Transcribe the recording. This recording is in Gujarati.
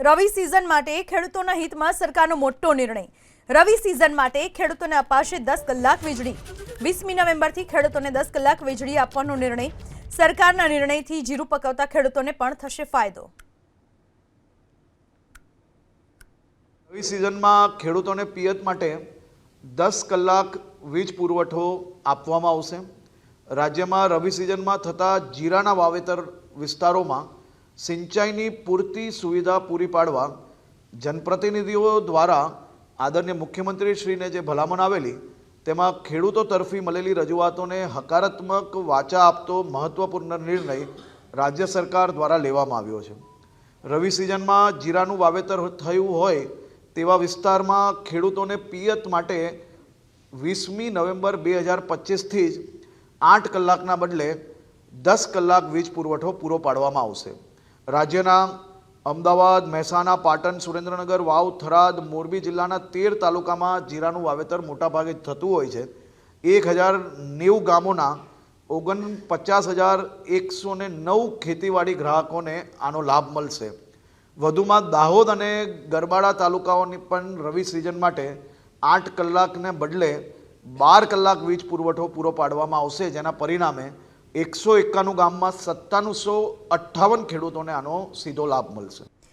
રવિ સિઝન માટે ખેડૂતોના હિતમાં સરકારનો મોટો નિર્ણય. રવિ સિઝન માટે ખેડૂતોને અપાશે દસ કલાક વીજળી. વીસમી નવેમ્બરથી ખેડૂતોને દસ કલાક વીજળી આપવાનો નિર્ણય. સરકારના નિર્ણયથી જીરું પકવતા ખેડૂતોને પણ થશે ફાયદો. રવિ સિઝનમાં ખેડૂતોને પિયત માટે દસ કલાક વીજ પુરવઠો આપવામાં આવશે. રાજ્યમાં રવિ સિઝનમાં થતા જીરાના વાવેતર વિસ્તારોમાં સિંચાઈની પૂરતી સુવિધા પૂરી પાડવા જનપ્રતિનિધિઓ દ્વારા આદરણીય મુખ્યમંત્રીશ્રીને જે ભલામણ આવેલી, તેમાં ખેડૂતો તરફી મળેલી રજૂઆતોને હકારાત્મક વાચા આપતો મહત્વપૂર્ણ નિર્ણય રાજ્ય સરકાર દ્વારા લેવામાં આવ્યો છે. રવિ સિઝનમાં જીરાનું વાવેતર થયું હોય તેવા વિસ્તારમાં ખેડૂતોને પિયત માટે વીસમી નવેમ્બર બે હજાર પચીસથી જ આઠ કલાકના બદલે દસ કલાક વીજ પુરવઠો પૂરો પાડવામાં આવશે. રાજ્યના અમદાવાદ, મહેસાણા, પાટણ, સુરેન્દ્રનગર, વાવ, થરાદ, મોરબી જિલ્લાના તેર તાલુકામાં જીરાનું વાવેતર મોટાભાગે થતું હોય છે. એક હજાર નેવું ગામોના ઓગણ પચાસ હજાર એકસો ને નવ ખેતીવાડી ગ્રાહકોને આનો લાભ મળશે. વધુમાં દાહોદ અને ગરબાડા તાલુકાઓની પણ રવિ સિઝન માટે આઠ કલાકને બદલે બાર કલાક વીજ પુરવઠો પૂરો પાડવામાં આવશે, જેના પરિણામે એકસો એકાણું ગામમાં સત્તાણુસો અઠ્ઠાવન ખેડૂતોને આનો સીધો લાભ મળશે.